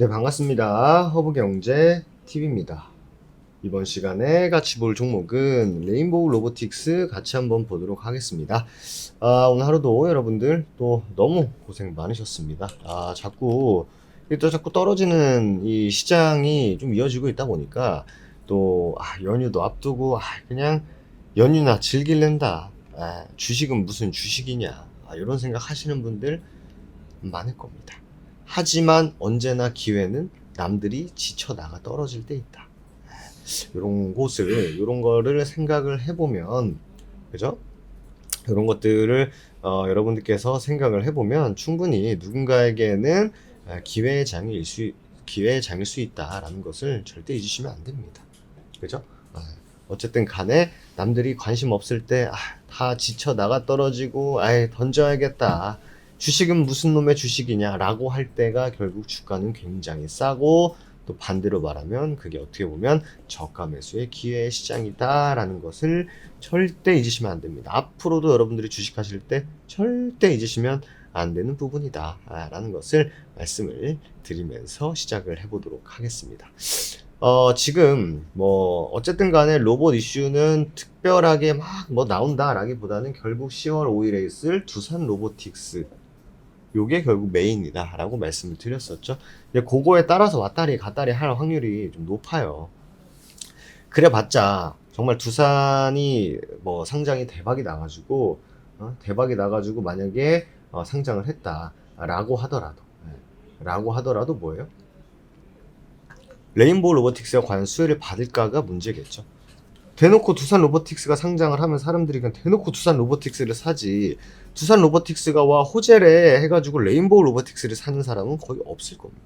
네, 반갑습니다. 허브경제 TV입니다. 이번 시간에 같이 볼 종목은 레인보우 로보틱스 같이 한번 보도록 하겠습니다. 아, 오늘 하루도 여러분들 또 너무 고생 많으셨습니다. 아, 자꾸, 이또 자꾸 떨어지는 이 시장이 좀 이어지고 있다 보니까 또, 아, 연휴도 앞두고, 아, 그냥 연휴나 즐길랜다. 아, 주식은 무슨 주식이냐. 아, 이런 생각 하시는 분들 많을 겁니다. 하지만 언제나 기회는 남들이 지쳐 나가 떨어질 때 있다. 이런 곳을 이런 거를 생각을 해보면 그죠? 이런 것들을 어, 여러분들께서 생각을 해보면 충분히 누군가에게는 아, 기회의 장일 수 기회의 장일 수 있다라는 것을 절대 잊으시면 안 됩니다. 그죠? 아, 어쨌든 간에 남들이 관심 없을 때, 아, 다 지쳐 나가 떨어지고, 아예 던져야겠다. 주식은 무슨 놈의 주식이냐라고 할 때가 결국 주가는 굉장히 싸고, 또 반대로 말하면 그게 어떻게 보면 저가 매수의 기회의 시장이다라는 것을 절대 잊으시면 안 됩니다. 앞으로도 여러분들이 주식하실 때 절대 잊으시면 안 되는 부분이다라는 것을 말씀을 드리면서 시작을 해보도록 하겠습니다. 어, 지금, 뭐, 어쨌든 간에 로봇 이슈는 특별하게 막 뭐 나온다라기보다는 결국 10월 5일에 있을 두산 로보틱스. 요게 결국 메인이다. 라고 말씀을 드렸었죠. 근데 그거에 따라서 왔다리 갔다리 할 확률이 좀 높아요. 그래 봤자, 정말 두산이 뭐 상장이 대박이 나가지고, 어, 대박이 나가지고 만약에 어, 상장을 했다라고 하더라도, 예, 라고 하더라도 뭐예요? 레인보우 로보틱스가 과연 수혜를 받을까가 문제겠죠. 대놓고 두산 로보틱스가 상장을 하면 사람들이 그냥 대놓고 두산 로보틱스를 사지 두산 로보틱스가 와 호재래 해가지고 레인보우 로보틱스를 사는 사람은 거의 없을 겁니다.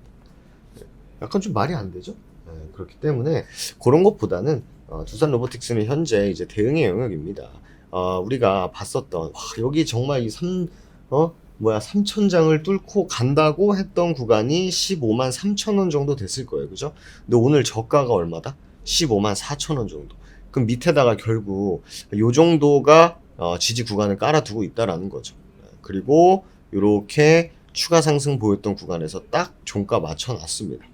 약간 좀 말이 안 되죠? 네, 그렇기 때문에 그런 것보다는 어, 두산 로보틱스는 현재 이제 대응의 영역입니다. 어, 우리가 봤었던 와, 여기 정말 이 3, 어, 뭐야 3천 장을 뚫고 간다고 했던 구간이 15만 3천 원 정도 됐을 거예요, 그죠? 근데 오늘 저가가 얼마다? 15만 4천 원 정도. 그럼 밑에다가 결국 요 정도가 어, 지지 구간을 깔아두고 있다라는 거죠. 그리고 이렇게 추가 상승 보였던 구간에서 딱 종가 맞춰놨습니다.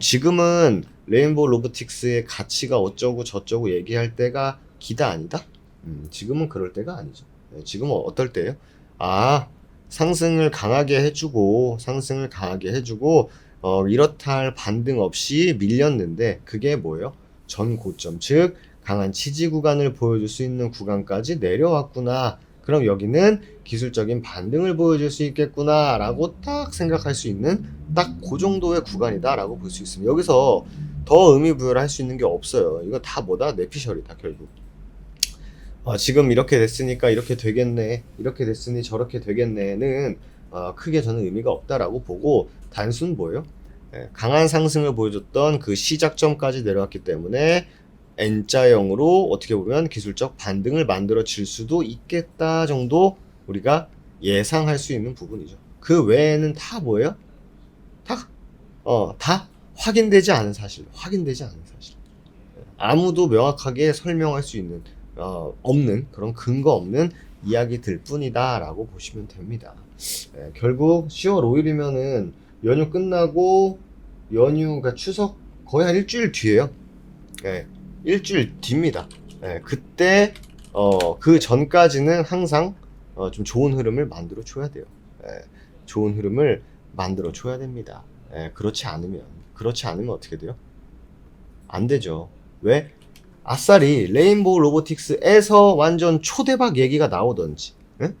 지금은 레인보우 로보틱스의 가치가 어쩌고 저쩌고 얘기할 때가 기다 아니다? 음, 지금은 그럴 때가 아니죠. 네, 지금은 어떨 때예요? 아 상승을 강하게 해주고 상승을 강하게 해주고 어, 이렇다 할 반등 없이 밀렸는데 그게 뭐예요? 전 고점 즉 강한 지지 구간을 보여줄 수 있는 구간까지 내려왔구나. 그럼 여기는 기술적인 반등을 보여줄 수 있겠구나 라고 딱 생각할 수 있는 딱 그 정도의 구간이다 라고 볼 수 있습니다. 여기서 더 의미 부여를 할 수 있는 게 없어요. 이거 다 뭐다? 내피셜이다 결국. 어, 지금 이렇게 됐으니까 이렇게 되겠네. 이렇게 됐으니 저렇게 되겠네는 어, 크게 저는 의미가 없다라고 보고 단순 뭐예요? 예, 강한 상승을 보여줬던 그 시작점까지 내려왔기 때문에 N자형으로 어떻게 보면 기술적 반등을 만들어 질 수도 있겠다 정도 우리가 예상할 수 있는 부분이죠. 그 외에는 다 뭐예요? 다, 어, 다 확인되지 않은 사실, 확인되지 않은 사실. 아무도 명확하게 설명할 수 있는, 어, 없는, 그런 근거 없는 이야기들 뿐이다 라고 보시면 됩니다. 예, 결국 10월 5일이면은 연휴 끝나고 연휴가 추석 거의 한 일주일 뒤에요. 예, 일주일 뒤입니다. 예, 그때 어, 그 전까지는 항상 어, 좀 좋은 흐름을 만들어 줘야 돼요. 예, 좋은 흐름을 만들어 줘야 됩니다. 예, 그렇지 않으면 그렇지 않으면 어떻게 돼요? 안 되죠. 왜? 아싸리 레인보우 로보틱스에서 완전 초대박 얘기가 나오던지 예?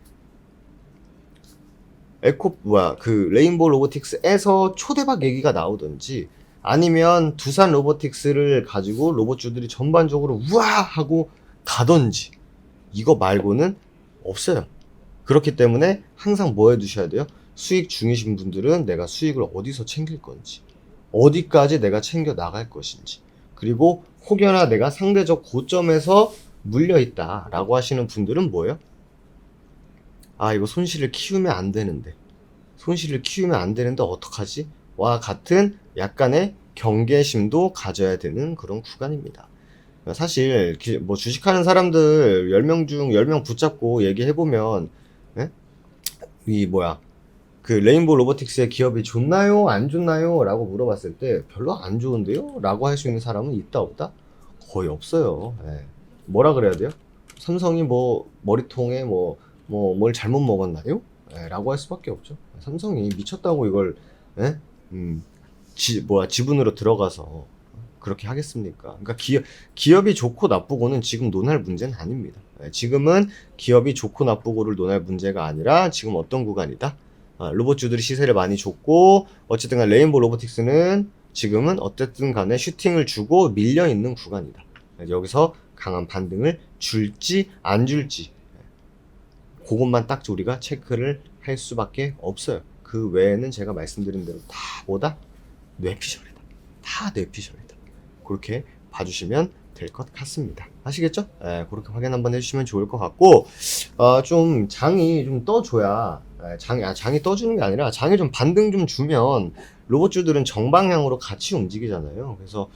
에코 뭐야 그 레인보우 로보틱스에서 초대박 얘기가 나오던지 아니면 두산 로보틱스를 가지고 로봇주들이 전반적으로 우와 하고 가던지 이거 말고는 없어요. 그렇기 때문에 항상 뭐 해두셔야 돼요? 수익 중이신 분들은 내가 수익을 어디서 챙길 건지 어디까지 내가 챙겨 나갈 것인지 그리고 혹여나 내가 상대적 고점에서 물려 있다라고 하시는 분들은 뭐예요? 아 이거 손실을 키우면 안 되는데 손실을 키우면 안 되는데 어떡하지? 와 같은 약간의 경계심도 가져야 되는 그런 구간입니다. 사실 기- 뭐 주식하는 사람들 10명 중 10명 붙잡고 얘기해 보면 이 뭐야 그 레인보우 로보틱스의 기업이 좋나요? 안 좋나요? 라고 물어봤을 때 별로 안 좋은데요? 라고 할 수 있는 사람은 있다 없다? 거의 없어요. 예. 뭐라 그래야 돼요? 삼성이 뭐 머리통에 뭐 뭐 뭘 잘못 먹었나요? 예, 라고 할 수밖에 없죠. 삼성이 미쳤다고 이걸 예? 음, 지, 뭐야 지분으로 들어가서 그렇게 하겠습니까? 그러니까 기업 기업이 좋고 나쁘고는 지금 논할 문제는 아닙니다. 예, 지금은 기업이 좋고 나쁘고를 논할 문제가 아니라 지금 어떤 구간이다? 아, 로봇주들이 시세를 많이 줬고 어쨌든 간 레인보우 로보틱스는 지금은 어쨌든 간에 슈팅을 주고 밀려 있는 구간이다. 여기서 강한 반등을 줄지 안 줄지 그것만 딱 우리가 체크를 할 수밖에 없어요. 그 외에는 제가 말씀드린 대로 다 뭐다? 뇌피셜이다. 다 뇌피셜이다. 그렇게 봐주시면 될 것 같습니다. 아시겠죠? 예, 그렇게 확인 한번 해주시면 좋을 것 같고, 어, 좀 장이 좀 떠줘야, 예, 장이, 아, 장이 떠주는 게 아니라 장이 좀 반등 좀 주면 로봇주들은 정방향으로 같이 움직이잖아요. 그래서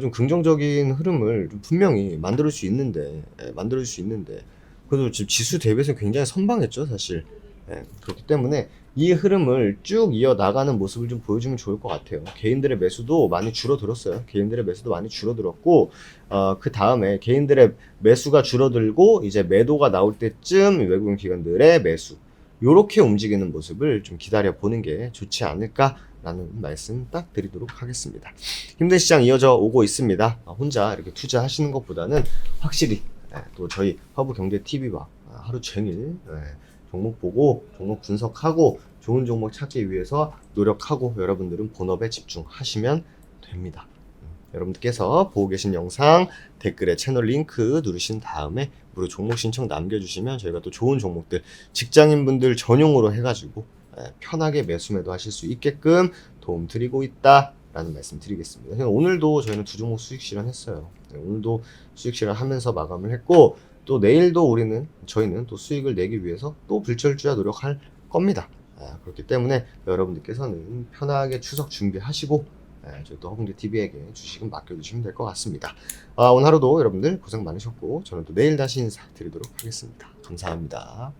좀 긍정적인 흐름을 좀 분명히 만들 수 있는데, 예, 만들 수 있는데, 그래도 지금 지수 대비해서 굉장히 선방했죠, 사실. 예, 그렇기 때문에 이 흐름을 쭉 이어 나가는 모습을 좀 보여주면 좋을 것 같아요. 개인들의 매수도 많이 줄어들었어요. 개인들의 매수도 많이 줄어들었고, 어, 그 다음에 개인들의 매수가 줄어들고, 이제 매도가 나올 때쯤 외국인 기관들의 매수. 요렇게 움직이는 모습을 좀 기다려 보는 게 좋지 않을까 라는 말씀 딱 드리도록 하겠습니다. 힘든 시장 이어져 오고 있습니다. 아, 혼자 이렇게 투자하시는 것보다는 확실히 예, 또 저희 화부 경제 TV와 하루 종일 예, 종목 보고 종목 분석하고 좋은 종목 찾기 위해서 노력하고 여러분들은 본업에 집중하시면 됩니다. 음, 여러분들께서 보고 계신 영상 댓글에 채널 링크 누르신 다음에 무료 종목 신청 남겨주시면 저희가 또 좋은 종목들 직장인분들 전용으로 해가지고 예, 편하게 매수 매도 하실 수 있게끔 도움 드리고 있다 라는 말씀 드리겠습니다. 오늘도 저희는 두 종목 수익 실현했어요. 네, 오늘도 수익 실현하면서 마감을 했고 또 내일도 우리는 저희는 또 수익을 내기 위해서 또 불철주야 노력할 겁니다. 아, 그렇기 때문에 여러분들께서는 편하게 추석 준비하시고 아, 저희 또 허붕대 TV에게 주식은 맡겨주시면 될 것 같습니다. 아, 오늘 하루도 여러분들 고생 많으셨고 저는 또 내일 다시 인사드리도록 하겠습니다. 감사합니다.